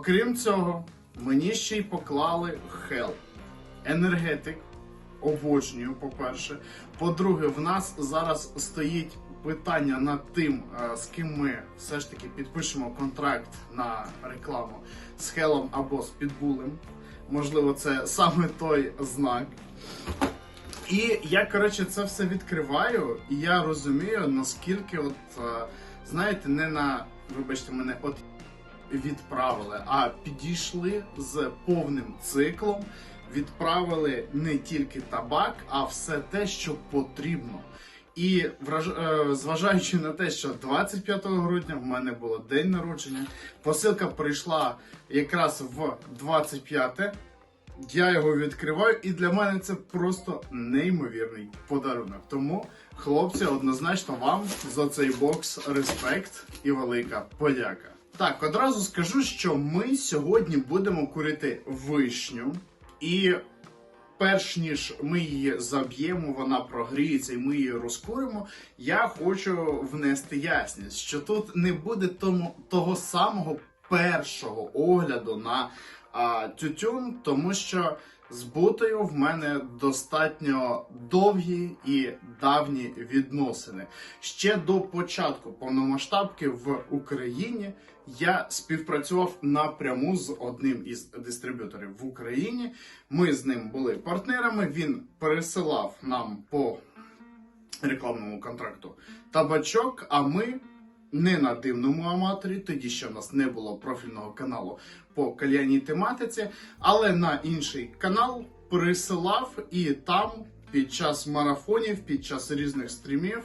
Окрім цього, мені ще й поклали хел. Енергетик. Обожнюю, по-перше. По-друге, в нас зараз стоїть питання над тим, е, з ким ми все ж таки підпишемо контракт на рекламу з Хелом або з Підбулем. Можливо, це саме той знак. І я, коротше, це все відкриваю, і я розумію, наскільки, от, е, знаєте, не на, вибачте мене, от відправили, а підійшли з повним циклом, відправили не тільки табак, а все те, що потрібно. І враж... е, зважаючи на те, що 25 грудня в мене було день народження, посилка прийшла якраз в 25 я його відкриваю, і для мене це просто неймовірний подарунок. Тому, хлопці, однозначно вам за цей бокс респект і велика подяка. Так, одразу скажу, що ми сьогодні будемо курити вишню, і перш ніж ми її заб'ємо, вона прогріється і ми її розкуримо. Я хочу внести ясність, що тут не буде тому того самого першого огляду на а, тютюн, тому що з бутою в мене достатньо довгі і давні відносини. Ще до початку повномасштабки в Україні я співпрацював напряму з одним із дистриб'юторів в Україні. Ми з ним були партнерами. Він пересилав нам по рекламному контракту табачок, а ми не на дивному аматорі, тоді ще в нас не було профільного каналу по кальяній тематиці, але на інший канал присилав і там. Під час марафонів, під час різних стрімів